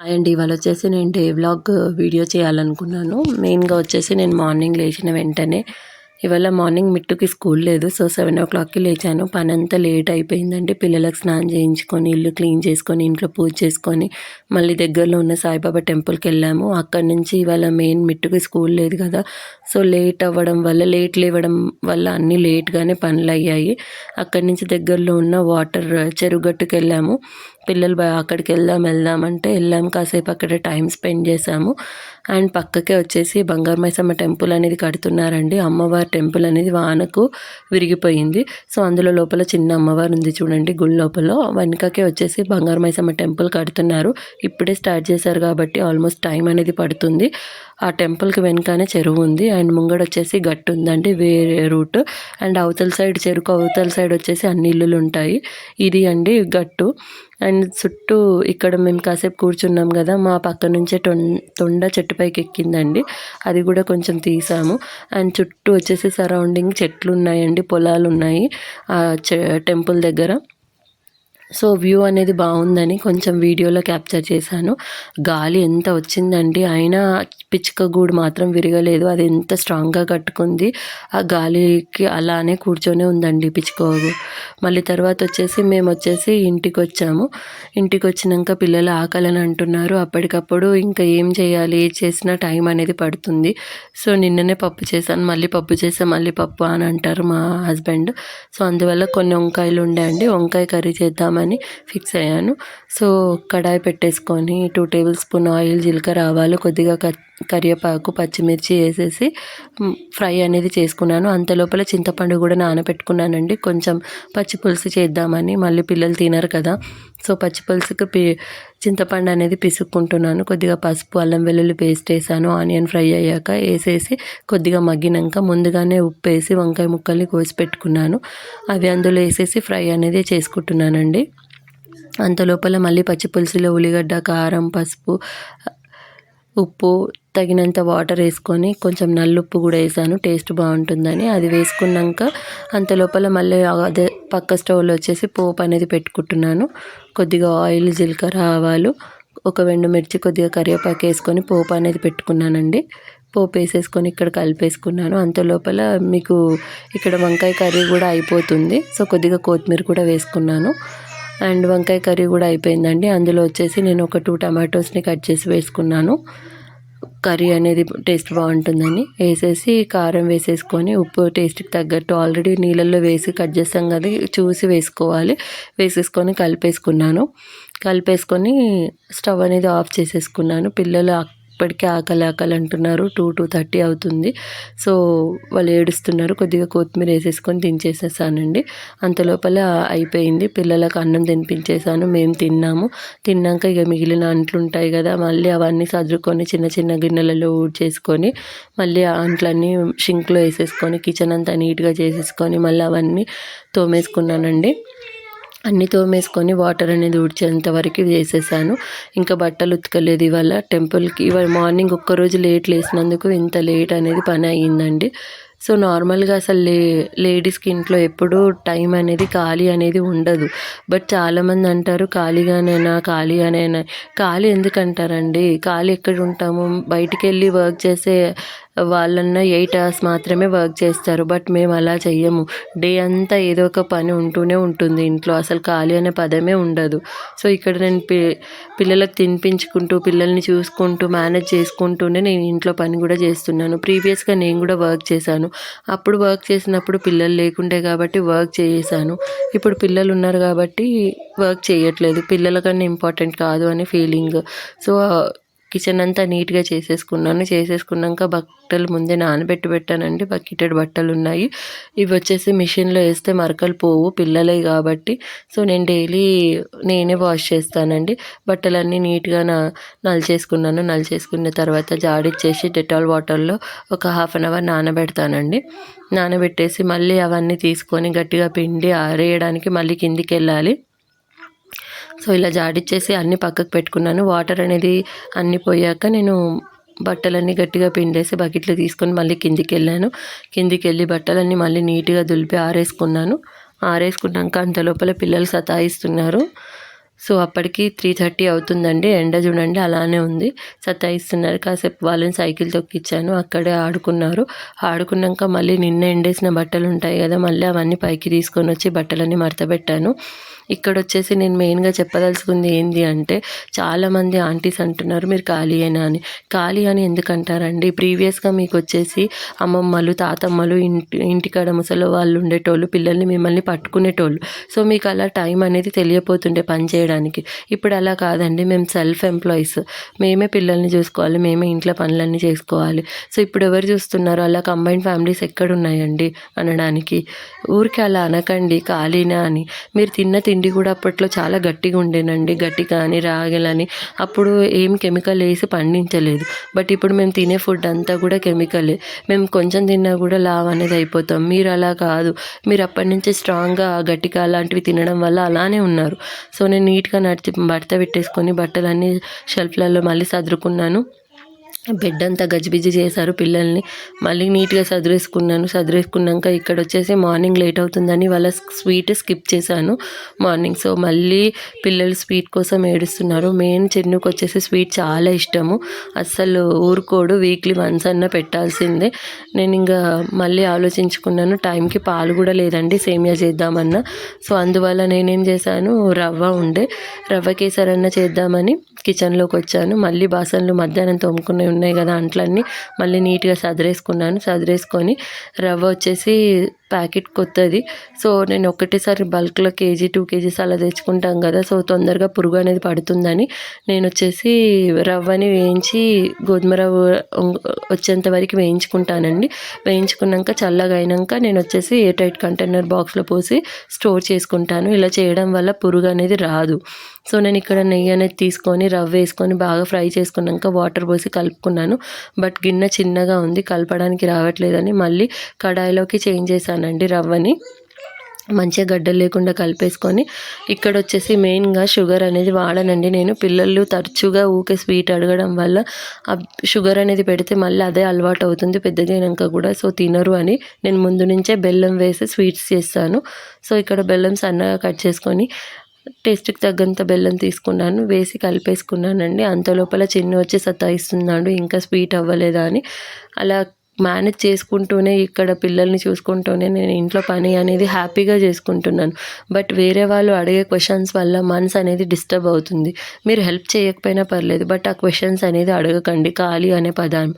And ఇవాళ వచ్చేసి నేను డే వ్లాగ్ వీడియో చేయాలనుకున్నాను. మెయిన్గా వచ్చేసి నేను మార్నింగ్ లేచిన వెంటనే ఇవాళ మార్నింగ్ మిట్టుకి స్కూల్ లేదు. సో సెవెన్ ఓ క్లాక్కి లేచాను. పని అంతా లేట్ అయిపోయిందంటే పిల్లలకు స్నానం చేయించుకొని ఇల్లు క్లీన్ చేసుకొని ఇంట్లో పూజ చేసుకొని మళ్ళీ దగ్గరలో ఉన్న సాయిబాబా టెంపుల్కి వెళ్ళాము. అక్కడి నుంచి ఇవాళ మెయిన్ మిట్టుకి స్కూల్ లేదు కదా. సో లేట్ అవ్వడం వల్ల లేట్ లేవడం వల్ల అన్నీ లేట్గానే పనులు అయ్యాయి. అక్కడి నుంచి దగ్గరలో ఉన్న వాటర్ చెరుగట్టుకు వెళ్ళాము. పిల్లలు అక్కడికి వెళ్దాం వెళ్దాం అంటే వెళ్ళాము. కాసేపు అక్కడ టైం స్పెండ్ చేసాము అండ్ పక్కకే వచ్చేసి బంగారు మైసమ్మ టెంపుల్ అనేది కడుతున్నారండి. అమ్మవారి టెంపుల్ అనేది వానకు విరిగిపోయింది. సో అందులో లోపల చిన్న అమ్మవారు ఉంది చూడండి గుడి లోపల. వెనుకకే వచ్చేసి బంగారు మైసమ్మ టెంపుల్ కడుతున్నారు. ఇప్పుడే స్టార్ట్ చేశారు కాబట్టి ఆల్మోస్ట్ టైం అనేది పడుతుంది. ఆ టెంపుల్కి వెనుకనే చెరువు ఉంది. అండ్ ముంగడ వచ్చేసి గట్టు ఉందండి. వేరే రూట్. అండ్ అవతల సైడ్ చెరుకు అవతల సైడ్ వచ్చేసి అన్ని ఇల్లులు ఉంటాయి. ఇది అండి గట్టు. అండ్ చుట్టూ ఇక్కడ మేము కాసేపు కూర్చున్నాం కదా మా పక్క నుంచే తొండ చెట్టుపైకి ఎక్కిందండి. అది కూడా కొంచెం తీసాము. అండ్ చుట్టూ వచ్చేసి సరౌండింగ్ చెట్లు ఉన్నాయండి పొలాలు ఉన్నాయి. ఆ టెంపుల్ దగ్గర. సో వ్యూ అనేది బాగుందని కొంచెం వీడియోలో క్యాప్చర్ చేశాను. గాలి ఎంత వచ్చిందండి? అయినా పిచ్చుక గూడు మాత్రం విరగలేదు. అది ఎంత స్ట్రాంగ్గా కట్టుకుంది? ఆ గాలికి అలానే కూర్చొనే ఉందండి పిచ్చుక మళ్ళీ తర్వాత వచ్చేసి మేము వచ్చేసి ఇంటికి వచ్చాము. ఇంటికి వచ్చినాక పిల్లలు ఆకలని అంటున్నారు. అప్పటికప్పుడు ఇంకా ఏం చేయాలి? ఏ చేసినా టైం అనేది పడుతుంది. సో నిన్ననే పప్పు చేశాను. మళ్ళీ పప్పు చేసా మళ్ళీ పప్పు అని అంటారు మా హస్బెండ్. సో అందువల్ల కొన్ని వంకాయలు ఉండే అండి. వంకాయ కర్రీ చేద్దామని అని ఫిక్స్ అయ్యాను. సో కడాయి పెట్టేసుకొని టూ టేబుల్ స్పూన్ ఆయిల్ జీలకర్ర ఆవాలు కొద్దిగా కరివేపాకు పచ్చిమిర్చి వేసేసి ఫ్రై అనేది చేసుకున్నాను. అంత లోపల చింతపండు కూడా నానబెట్టుకున్నానండి. కొంచెం పచ్చి పులుసు చేద్దామని మళ్ళీ పిల్లలు తినరు కదా. సో పచ్చి పులుసుకి పి చింతపండు అనేది పిసుక్కుంటున్నాను. కొద్దిగా పసుపు అల్లం వెల్లుల్లి పేస్ట్ వేసాను. ఆనియన్ ఫ్రై అయ్యాక వేసేసి కొద్దిగా మగ్గినాక ముందుగానే ఉప్పు వేసి వంకాయ ముక్కల్ని కోసి పెట్టుకున్నాను. అవి అందులో వేసేసి ఫ్రై అనేది చేసుకుంటున్నానండి. అంత లోపల మళ్ళీ పచ్చిపులుసులో ఉల్లిగడ్డ కారం పసుపు ఉప్పు తగినంత వాటర్ వేసుకొని కొంచెం నల్లుప్పు కూడా వేసాను. టేస్ట్ బాగుంటుందని. అది వేసుకున్నాక అంత లోపల మళ్ళీ అదే పక్క స్టవ్లో వచ్చేసి పోపు అనేది పెట్టుకుంటున్నాను. కొద్దిగా ఆయిల్ జీలకర్ర ఆవాలు ఒక వెండు మిర్చి కొద్దిగా కరివేపాకు వేసుకొని పోపు అనేది పెట్టుకున్నానండి. పోపు వేసేసుకొని ఇక్కడ కలిపేసుకున్నాను. అంత లోపల మీకు ఇక్కడ వంకాయ కర్రీ కూడా అయిపోతుంది. సో కొద్దిగా కొత్తిమీర కూడా వేసుకున్నాను. అండ్ వంకాయ కర్రీ కూడా అయిపోయిందండి. అందులో వచ్చేసి నేను ఒక టూ టమాటోస్ని కట్ చేసి వేసుకున్నాను. కర్రీ అనేది టేస్ట్ బాగుంటుందని వేసేసి కారం వేసేసుకొని ఉప్పు టేస్ట్కి తగ్గట్టు ఆల్రెడీ నీళ్ళల్లో వేసి కట్ చేస్తాం కదా చూసి వేసుకోవాలి. వేసేసుకొని కలిపేసుకున్నాను. కలిపేసుకొని స్టవ్ అనేది ఆఫ్ చేసేసుకున్నాను. పిల్లలు ఇప్పటికే ఆకలి ఆకలి అంటున్నారు టూ టూ థర్టీ అవుతుంది. సో వాళ్ళు ఏడుస్తున్నారు. కొద్దిగా కొత్తిమీర వేసేసుకొని దించేసేసానండి. అంత లోపల అయిపోయింది. పిల్లలకు అన్నం తినిపించేసాను. మేము తిన్నాము. తిన్నాక ఇక మిగిలిన అంట్లు ఉంటాయి కదా మళ్ళీ అవన్నీ సర్దుకొని చిన్న చిన్న గిన్నెలలో చేసుకొని మళ్ళీ ఆ అంట్లన్నీ షింక్లో వేసేసుకొని కిచెన్ అంతా నీట్గా చేసేసుకొని మళ్ళీ అవన్నీ తోమేసుకున్నానండి. అన్నీ తోమేసుకొని వాటర్ అనేది ఊడ్చేంత వరకు వేసేసాను. ఇంకా బట్టలు ఉతకలేదు ఇవాళ టెంపుల్కి. ఇవాళ మార్నింగ్ ఒక్కరోజు లేట్ లేసినందుకు ఇంత లేట్ అనేది పని అయ్యిందండి. సో నార్మల్గా అసలు లే లేడీస్కి ఇంట్లో ఎప్పుడూ టైం అనేది ఖాళీ అనేది ఉండదు. బట్ చాలామంది అంటారు ఖాళీగానేనా ఖాళీగానేనా. ఖాళీ ఎందుకంటారండి? ఖాళీ ఎక్కడ ఉంటాము? బయటికి వెళ్ళి వర్క్ చేసే వాళ్ళన్న ఎయిట్ అవర్స్ మాత్రమే వర్క్ చేస్తారు బట్ మేము అలా చెయ్యము. డే అంతా ఏదో ఒక పని ఉంటూనే ఉంటుంది ఇంట్లో అసలు ఖాళీ అనే పదమే ఉండదు. సో ఇక్కడ నేను పి పిల్లలకు తినిపించుకుంటూ పిల్లల్ని చూసుకుంటూ మేనేజ్ చేసుకుంటూనే నేను ఇంట్లో పని కూడా చేస్తున్నాను. ప్రీవియస్గా నేను కూడా వర్క్ చేశాను. అప్పుడు వర్క్ చేసినప్పుడు పిల్లలు లేకుండే కాబట్టి వర్క్ చేసాను ఇప్పుడు పిల్లలు ఉన్నారు కాబట్టి వర్క్ చేయట్లేదు. పిల్లల కన్నా ఇంపార్టెంట్ కాదు అనే ఫీలింగ్. సో కిచెన్ అంతా నీట్గా చేసేసుకున్నాను. చేసేసుకున్నాక బట్టలు ముందే నానబెట్టి పెట్టానండి. బకెటెడ్ బట్టలు ఉన్నాయి. ఇవి వచ్చేసి మిషన్లో వేస్తే మరకలు పోవు పిల్లలే కాబట్టి. సో నేను డైలీ నేనే వాష్ చేస్తానండి. బట్టలన్నీ నీట్గా నా నలిచేసుకున్నాను. నలిచేసుకున్న తర్వాత జాడిచ్చేసి డెటాల్ వాటర్లో ఒక హాఫ్ అన్ అవర్ నానబెడతానండి. నానబెట్టేసి మళ్ళీ అవన్నీ తీసుకొని గట్టిగా పిండి ఆరేయడానికి మళ్ళీ కిందికి వెళ్ళాలి సో ఇలా జాడిచ్చేసి అన్నీ పక్కకు పెట్టుకున్నాను. వాటర్ అనేది అన్నీ పోయాక నేను బట్టలన్నీ గట్టిగా పిండేసి బకెట్లో తీసుకొని మళ్ళీ కిందికి వెళ్ళాను కిందికి వెళ్ళి బట్టలన్నీ మళ్ళీ నీట్గా దులిపి ఆరేసుకున్నాను. ఆరేసుకున్నాక అంత లోపల పిల్లలు సతాయిస్తున్నారు. సో అప్పటికి త్రీ థర్టీ అవుతుందండి. ఎండ చూడండి అలానే ఉంది. సతాయిస్తున్నారు. కాసేపు వాళ్ళని సైకిల్ తొక్కిచ్చాను. అక్కడే ఆడుకున్నారు. ఆడుకున్నాక మళ్ళీ నిన్న ఎండేసిన బట్టలు ఉంటాయి కదా మళ్ళీ అవన్నీ పైకి తీసుకొని వచ్చి బట్టలన్నీ మడతపెట్టాను ఇక్కడ వచ్చేసి నేను మెయిన్గా చెప్పదలుచుకుంది ఏంటి అంటే చాలామంది ఆంటీస్ అంటున్నారు మీరు ఖాళీ అయినా అని. ఖాళీ అని ఎందుకంటారండి? ప్రీవియస్గా మీకు వచ్చేసి అమ్మమ్మలు తాతమ్మలు ఇంటి ఇంటికాడ ముసలి వాళ్ళు ఉండేటోళ్ళు పిల్లల్ని మిమ్మల్ని పట్టుకునేటోళ్ళు. సో మీకు అలా టైం అనేది తెలియపోతుండే పని చేయడానికి. ఇప్పుడు అలా కాదండి మేము సెల్ఫ్ ఎంప్లాయీస్ మేమే పిల్లల్ని చూసుకోవాలి మేమే ఇంట్లో పనులన్నీ చేసుకోవాలి. సో ఇప్పుడు ఎవరు చూస్తున్నారు? అలా కంబైన్ ఫ్యామిలీస్ ఎక్కడ ఉన్నాయండి అనడానికి. ఊరికి అలా అనకండి ఖాళీనా అని. మీరు తిన్న తిండి కూడా అప్పట్లో చాలా గట్టిగా ఉండేనండి గట్టి కానీ రాగలని. అప్పుడు ఏం కెమికల్ వేసి పండించలేదు. బట్ ఇప్పుడు మేము తినే ఫుడ్ అంతా కూడా కెమికలే. మేము కొంచెం తిన్నా కూడా లావ్ అనేది అయిపోతాం. మీరు అలా కాదు. మీరు అప్పటి నుంచి స్ట్రాంగ్గా గట్టిగా అలాంటివి తినడం వల్ల అలానే ఉన్నారు. సో నేను నీట్గా నడిచి బట్ట పెట్టేసుకొని బట్టలన్నీ షెల్ఫ్లలో మళ్ళీ సదురుకున్నాను. బెడ్ అంతా గజిబిజి చేశారు పిల్లల్ని. మళ్ళీ నీట్గా సదిరేసుకున్నాను. సదిరేసుకున్నాక ఇక్కడ వచ్చేసి మార్నింగ్ లేట్ అవుతుందని వాళ్ళ స్వీట్ స్కిప్ చేశాను మార్నింగ్. సో మళ్ళీ పిల్లలు స్వీట్ కోసం ఏడుస్తున్నారు. మెయిన్ చెన్నుకు వచ్చేసి స్వీట్ చాలా ఇష్టము. అస్సలు ఊరుకోడు. వీక్లీ వన్స్ అన్న పెట్టాల్సిందే. నేను ఇంకా మళ్ళీ ఆలోచించుకున్నాను టైంకి పాలు కూడా లేదండి సేమియా చేద్దామన్నా. సో అందువల్ల నేనేం చేశాను రవ్వ ఉండే రవ్వ కేసరన్న చేద్దామని కిచెన్లోకి వచ్చాను. మళ్ళీ బాసన్లు మధ్యాహ్నం తోముకునే ఉన్నాయి కదా అంట్లన్నీ. మళ్ళీ నీట్గా సదిరేసుకున్నాను. సదిరేసుకొని రవ్వ వచ్చేసి ప్యాకెట్ కొత్తది. సో నేను ఒకటేసారి బల్క్లో కేజీ టూ కేజీస్ అలా తెచ్చుకుంటాం కదా సో తొందరగా పురుగు అనేది పడుతుందని. నేను వచ్చేసి రవ్వని వేయించి గోధుమ రవ్వ వచ్చేంత వరకు వేయించుకుంటానండి. వేయించుకున్నాక చల్లగా అయినాక నేను వచ్చేసి ఏ టైట్ కంటైనర్ బాక్స్లో పోసి స్టోర్ చేసుకుంటాను. ఇలా చేయడం వల్ల పురుగు అనేది రాదు. సో నేను ఇక్కడ నెయ్యి అనేది తీసుకొని రవ్వ వేసుకొని బాగా ఫ్రై చేసుకున్నాక వాటర్ పోసి కలుపుకున్నాను. బట్ గిన్నె చిన్నగా ఉంది కలపడానికి రావట్లేదని మళ్ళీ కడాయిలోకి చేంజ్ చేశాను. చేశానండి రవ్వని. మంచిగా గడ్డలు లేకుండా కలిపేసుకొని ఇక్కడ వచ్చేసి మెయిన్గా షుగర్ అనేది వాడనండి నేను. పిల్లలు తరచుగా ఊకే స్వీట్ అడగడం వల్ల ఆ షుగర్ అనేది పెడితే మళ్ళీ అదే అలవాటు అవుతుంది పెద్దగైనాక కూడా. సో తినరు అని నేను ముందు నుంచే బెల్లం వేసి స్వీట్స్ చేస్తాను. సో ఇక్కడ బెల్లం సన్నగా కట్ చేసుకొని టేస్ట్కి తగ్గంత బెల్లం తీసుకున్నాను. వేసి కలిపేసుకున్నానండి. అంత లోపల చిన్న వచ్చి సతాయిస్తున్నాడు. ఇంకా స్వీట్ అవ్వలేదా అని. అలా మేనేజ్ చేసుకుంటూనే ఇక్కడ పిల్లల్ని చూసుకుంటూనే నేను ఇంట్లో పని అనేది హ్యాపీగా చేసుకుంటున్నాను. బట్ వేరే వాళ్ళు అడిగే క్వశ్చన్స్ వల్ల మనసు అనేది డిస్టర్బ్ అవుతుంది. మీరు హెల్ప్ చేయకపోయినా పర్లేదు బట్ ఆ క్వశ్చన్స్ అనేది అడగకండి. ఖాళీ అనే పదం.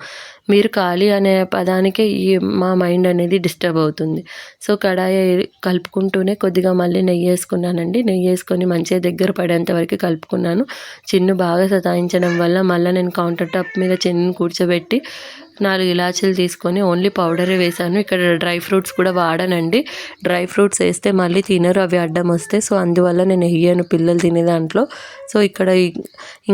మీరు ఖాళీ అనే పదానికే ఈ మా మైండ్ అనేది డిస్టర్బ్ అవుతుంది. సో కడాయి కలుపుకుంటూనే కొద్దిగా మళ్ళీ నెయ్యి వేసుకున్నానండి. నెయ్యి వేసుకొని మంచిగా దగ్గర పడేంత వరకు కలుపుకున్నాను. చిన్ను బాగా సతాయించడం వల్ల మళ్ళీ నేను కౌంటర్ టాప్ మీద చిన్ను కూర్చోబెట్టి నాలుగు ఇలాచీలు తీసుకొని ఓన్లీ పౌడరే వేశాను. ఇక్కడ డ్రై ఫ్రూట్స్ కూడా వాడనండి. డ్రై ఫ్రూట్స్ వేస్తే మళ్ళీ తినరు అవి అడ్డం వస్తే సో అందువల్ల నేను వేయను పిల్లలు తినే దాంట్లో. సో ఇక్కడ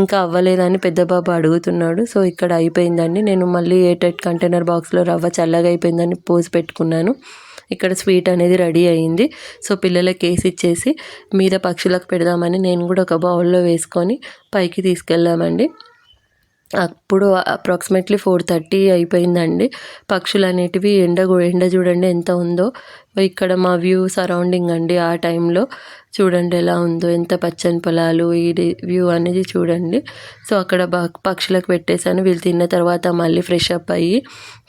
ఇంకా అవ్వలేదని పెద్ద బాబు అడుగుతున్నాడు. సో ఇక్కడ అయిపోయిందండి. నేను మళ్ళీ ఎయిట్ కంటైనర్ బాక్స్లో రవ్వ చల్లగా అయిపోయిందని పోసి పెట్టుకున్నాను. ఇక్కడ స్వీట్ అనేది రెడీ అయింది. సో పిల్లలకి వేసి ఇచ్చేసి మీద పక్షులకు పెడదామని నేను కూడా ఒక బౌల్లో వేసుకొని పైకి తీసుకెళ్ళామండి. అప్పుడు అప్రాక్సిమేట్లీ ఫోర్ థర్టీ అయిపోయిందండి. పక్షులు అనేటివి ఎండ ఎండ చూడండి ఎంత ఉందో. ఇక్కడ మా వ్యూ సరౌండింగ్ అండి ఆ టైంలో చూడండి ఎలా ఉందో ఎంత పచ్చని పొలాలు ఈ వ్యూ అనేది చూడండి. సో అక్కడ పక్షులకు పెట్టేశాను. వీళ్ళు తిన్న తర్వాత మళ్ళీ ఫ్రెష్ అప్ అయ్యి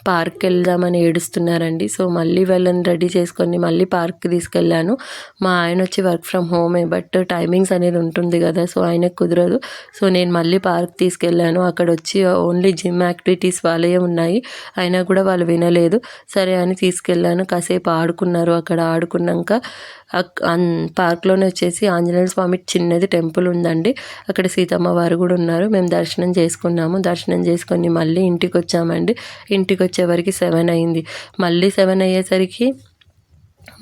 పార్క్ వెళ్దామని ఏడుస్తున్నారండి. సో మళ్ళీ వాళ్ళని రెడీ చేసుకొని మళ్ళీ పార్క్కి తీసుకెళ్ళాను. మా ఆయన వచ్చి వర్క్ ఫ్రమ్ హోమే బట్ టైమింగ్స్ అనేది ఉంటుంది కదా సో ఆయనకు కుదరదు. సో నేను మళ్ళీ పార్క్ తీసుకెళ్ళాను. అక్కడ వచ్చి ఓన్లీ జిమ్ యాక్టివిటీస్ వాళ్ళే ఉన్నాయి. అయినా కూడా వాళ్ళు వినలేదు. సరే అని తీసుకెళ్ళాను. కాసేపు ఆడుకున్నారు. అక్కడ ఆడుకున్నాక పార్క్లోనే వచ్చేసి ఆంజనేయ స్వామి చిన్నది టెంపుల్ ఉందండి. అక్కడ సీతమ్మ వారు కూడా ఉన్నారు. మేము దర్శనం చేసుకున్నాము. దర్శనం చేసుకొని మళ్ళీ ఇంటికి వచ్చామండి. ఇంటికి వచ్చేవరకు సెవెన్ అయింది. మళ్ళీ సెవెన్ అయ్యేసరికి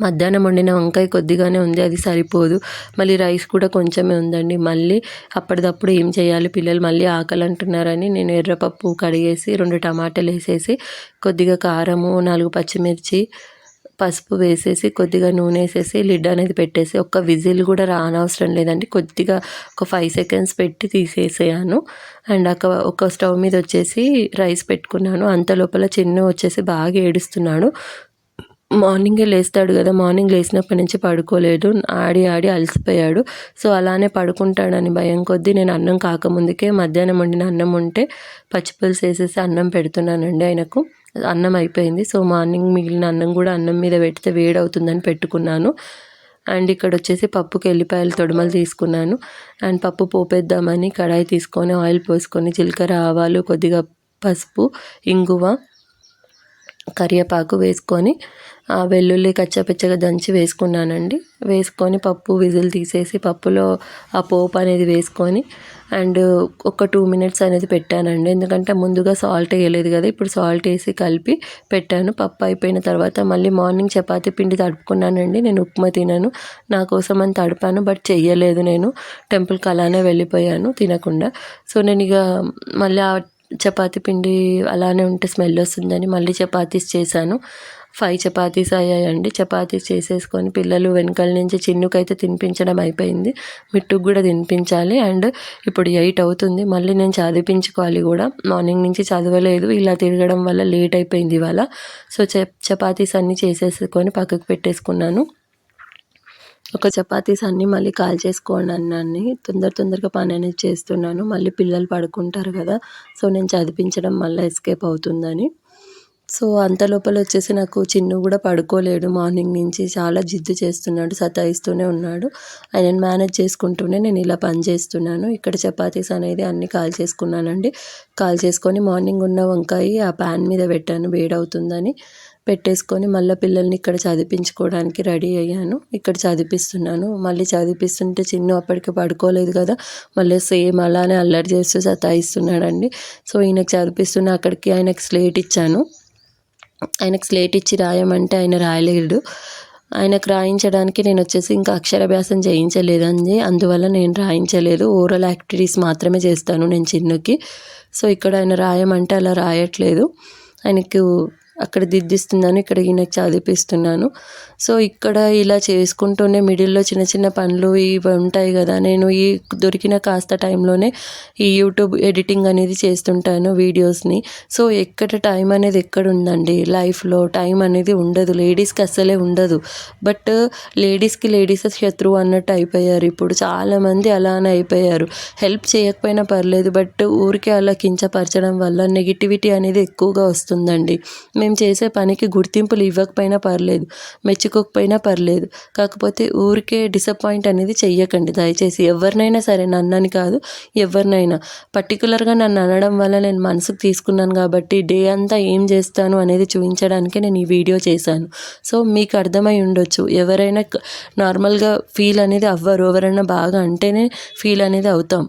మధ్యాహ్నం వండిన వంకాయ కొద్దిగానే ఉంది అది సరిపోదు. మళ్ళీ రైస్ కూడా కొంచెమే ఉందండి. మళ్ళీ అప్పటిదప్పుడు ఏం చేయాలి? పిల్లలు మళ్ళీ ఆకలి అంటున్నారని నేను ఎర్రపప్పు కడిగేసి రెండు టమాటాలు వేసేసి కొద్దిగా కారము నాలుగు పచ్చిమిర్చి పసుపు వేసేసి కొద్దిగా నూనె వేసేసి లిడ్ అనేది పెట్టేసి ఒక్క విజిల్ కూడా రానవసరం లేదండి. కొద్దిగా ఒక ఫైవ్ సెకండ్స్ పెట్టి తీసేసాను అండ్ అక్క ఒక స్టవ్ మీద వచ్చేసి రైస్ పెట్టుకున్నాను. అంత లోపల చిన్న వచ్చేసి బాగా ఏడుస్తున్నాడు. మార్నింగే లేస్తాడు కదా మార్నింగ్ లేచినప్పటి నుంచి పడుకోలేదు. ఆడి ఆడి అలసిపోయాడు. సో అలానే పడుకుంటాడని భయం కొద్దీ నేను అన్నం కాకముందుకే మధ్యాహ్నం వండిన అన్నం ఉంటే పచ్చిపులుసు వేసేసి అన్నం పెడుతున్నానండి ఆయనకు. అన్నం అయిపోయింది. సో మార్నింగ్ మిగిలిన అన్నం కూడా అన్నం మీద పెడితే వేడవుతుందని పెట్టుకున్నాను. అండ్ ఇక్కడ వచ్చేసి పప్పుకి ఎల్లిపాయలు తొడమలు తీసుకున్నాను. అండ్ పప్పు పోపేద్దామని కడాయి తీసుకొని ఆయిల్ పోసుకొని జీలకర్ర ఆవాలు కొద్దిగా పసుపు ఇంగువ కరివేపాకు వేసుకొని ఆ వెల్లుల్లి కచ్చపచ్చగా దంచి వేసుకున్నానండి. వేసుకొని పప్పు విజిల్ తీసేసి పప్పులో ఆ పోపు అనేది వేసుకొని అండ్ ఒక టూ మినిట్స్ అనేది పెట్టానండి. ఎందుకంటే ముందుగా సాల్ట్ వేయలేదు కదా ఇప్పుడు సాల్ట్ వేసి కలిపి పెట్టాను. పప్పు అయిపోయిన తర్వాత మళ్ళీ మార్నింగ్ చపాతీ పిండి తడుపుకున్నానండి. నేను ఉప్మా తినను. నా కోసం అని తడిపాను బట్ చెయ్యలేదు నేను. టెంపుల్కి అలానే వెళ్ళిపోయాను తినకుండా. సో నేను ఇక మళ్ళీ ఆ చపాతీ పిండి అలానే ఉంటే స్మెల్ వస్తుందని మళ్ళీ చపాతీస్ చేశాను. ఫైవ్ చపాతీస్ అయ్యాయండి. చపాతీస్ చేసేసుకొని పిల్లలు వెనకాల నుంచి చిన్నుకైతే తినిపించడం అయిపోయింది. మిట్టుకు కూడా తినిపించాలి. అండ్ ఇప్పుడు ఎయిట్ అవుతుంది. మళ్ళీ నేను చదివించుకోవాలి కూడా. మార్నింగ్ నుంచి చదవలేదు. ఇలా తిరగడం వల్ల లేట్ అయిపోయింది ఇవాళ. సో చపాతీస్ అన్నీ చేసేసుకొని పక్కకు పెట్టేసుకున్నాను. ఒక చపాతీస్ అన్నీ మళ్ళీ కాల్ చేసుకోండి అన్నీ తొందర తొందరగా పని అనేది చేస్తున్నాను. మళ్ళీ పిల్లలు పడుకుంటారు కదా. సో నేను చదివించడం మళ్ళీ ఎస్కేప్ అవుతుందని. సో అంత లోపల వచ్చేసి నాకు చిన్ను కూడా పడుకోలేడు. మార్నింగ్ నుంచి చాలా జిద్దు చేస్తున్నాడు సతాయిస్తూనే ఉన్నాడు. ఆయన మేనేజ్ చేసుకుంటూనే నేను ఇలా పని చేస్తున్నాను. ఇక్కడ చపాతీస్ అనేది అన్ని కాల్ చేసుకున్నానండి. కాల్ చేసుకొని మార్నింగ్ ఉన్న వంకాయ ఆ ప్యాన్ మీద పెట్టాను వేడవుతుందని. పెట్టేసుకొని మళ్ళీ పిల్లల్ని ఇక్కడ చదివించుకోవడానికి రెడీ అయ్యాను. ఇక్కడ చదివిస్తున్నాను మళ్ళీ చదివిస్తుంటే చిన్న అప్పటికి పడుకోలేదు కదా మళ్ళీ సేమ్ అలానే అల్లరి చేస్తూ సతాయిస్తున్నాడండి. సో ఈయనకు చదివిస్తున్న అక్కడికి ఆయనకు స్లేట్ ఇచ్చాను. ఆయనకు స్లేట్ ఇచ్చి రాయమంటే ఆయన రాయలేడు. ఆయనకు రాయించడానికి నేను వచ్చేసి ఇంకా అక్షరాభ్యాసం చేయించలేదని అందువల్ల నేను రాయించలేదు. ఓరల్ యాక్టివిటీస్ మాత్రమే చేస్తాను నేను చిన్నుకి. సో ఇక్కడ ఆయన రాయమంటే అలా రాయట్లేదు. ఆయనకు అక్కడ దిద్దిస్తున్నాను. ఇక్కడ ఈయనకు చదివిపిస్తున్నాను. సో ఇక్కడ ఇలా చేసుకుంటూనే మిడిల్లో చిన్న చిన్న పనులు ఇవి ఉంటాయి కదా. నేను ఈ దొరికిన కాస్త టైంలోనే ఈ యూట్యూబ్ ఎడిటింగ్ అనేది చేస్తుంటాను వీడియోస్ని. సో ఎక్కడ టైం అనేది ఎక్కడ ఉందండి? లైఫ్లో టైం అనేది ఉండదు. లేడీస్కి అస్సలే ఉండదు. బట్ లేడీస్కి లేడీస్ శత్రువు అన్నట్టు అయిపోయారు. ఇప్పుడు చాలామంది అలానే అయిపోయారు. హెల్ప్ చేయకపోయినా పర్లేదు. బట్ ఊరికే అలా కించపరచడం వల్ల నెగిటివిటీ అనేది ఎక్కువగా వస్తుందండి. మేము చేసే పనికి గుర్తింపులు ఇవ్వకపోయినా పర్లేదు. మెచ్చు మెచ్చుకోకపోయినా పర్లేదు. కాకపోతే ఊరికే డిసప్పాయింట్ అనేది చెయ్యకండి. దయచేసి ఎవరినైనా సరే నన్నని కాదు ఎవరినైనా. పర్టికులర్గా నన్ను అనడం వల్ల నేను మనసుకు తీసుకున్నాను కాబట్టి డే అంతా ఏం చేస్తాను అనేది చూపించడానికే నేను ఈ వీడియో చేశాను. సో మీకు అర్థమై ఉండొచ్చు. ఎవరైనా నార్మల్గా ఫీల్ అనేది అవ్వరు. ఎవరైనా బాగా అంటేనే ఫీల్ అనేది అవుతాం.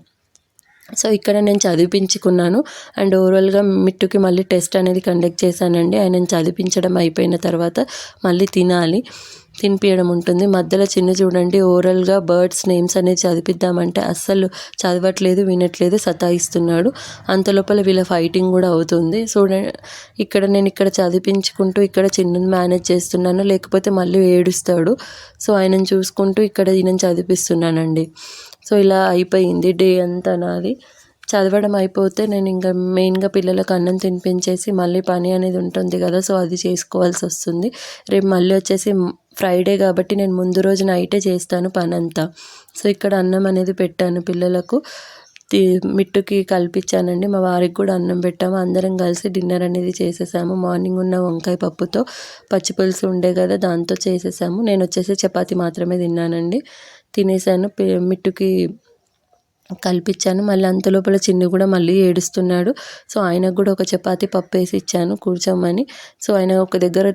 సో ఇక్కడ నేను చదివించుకున్నాను. అండ్ ఓవరాల్గా మిట్టుకి మళ్ళీ టెస్ట్ అనేది కండక్ట్ చేశానండి. ఆయన చదివించడం అయిపోయిన తర్వాత మళ్ళీ తినాలి. తినిపించడం ఉంటుంది. మధ్యలో చిన్న చూడండి. ఓరల్గా బర్డ్స్ నేమ్స్ అనేది చదివిద్దామంటే అస్సలు చదవట్లేదు వినట్లేదు సతాయిస్తున్నాడు. అంత లోపల వీళ్ళ ఫైటింగ్ కూడా అవుతుంది. చూడండి ఇక్కడ నేను ఇక్కడ చదివించుకుంటూ ఇక్కడ చిన్నని మేనేజ్ చేస్తున్నాను. లేకపోతే మళ్ళీ ఏడుస్తాడు. సో ఆయనను చూసుకుంటూ ఇక్కడ ఈయన చదివిస్తున్నానండి. సో ఇలా అయిపోయింది డే అంతా నాది. చదవడం అయిపోతే నేను ఇంకా మెయిన్గా పిల్లలకు అన్నం తినిపించేసి మళ్ళీ పని అనేది ఉంటుంది కదా సో అది చేసుకోవాల్సి వస్తుంది. రేపు మళ్ళీ వచ్చేసి ఫ్రైడే కాబట్టి నేను ముందు రోజు నైటే చేస్తాను పని అంతా సో ఇక్కడ అన్నం అనేది పెట్టాను పిల్లలకు. మిట్టుకి కల్పించానండి. మా వారికి కూడా అన్నం పెట్టాము. అందరం కలిసి డిన్నర్ అనేది చేసేసాము. మార్నింగ్ ఉన్న వంకాయ పప్పుతో పచ్చి పులుసు ఉండే కదా దాంతో చేసేసాము. నేను వచ్చేసి చపాతి మాత్రమే తిన్నానండి. తినేసాను మిట్టుకి కల్పించాను మళ్ళీ అంత లోపల చిన్ని కూడా మళ్ళీ ఏడుస్తున్నాడు. సో ఆయనకు కూడా ఒక చపాతి పప్పు వేసి ఇచ్చాను కూర్చోమని. సో ఆయన ఒక దగ్గర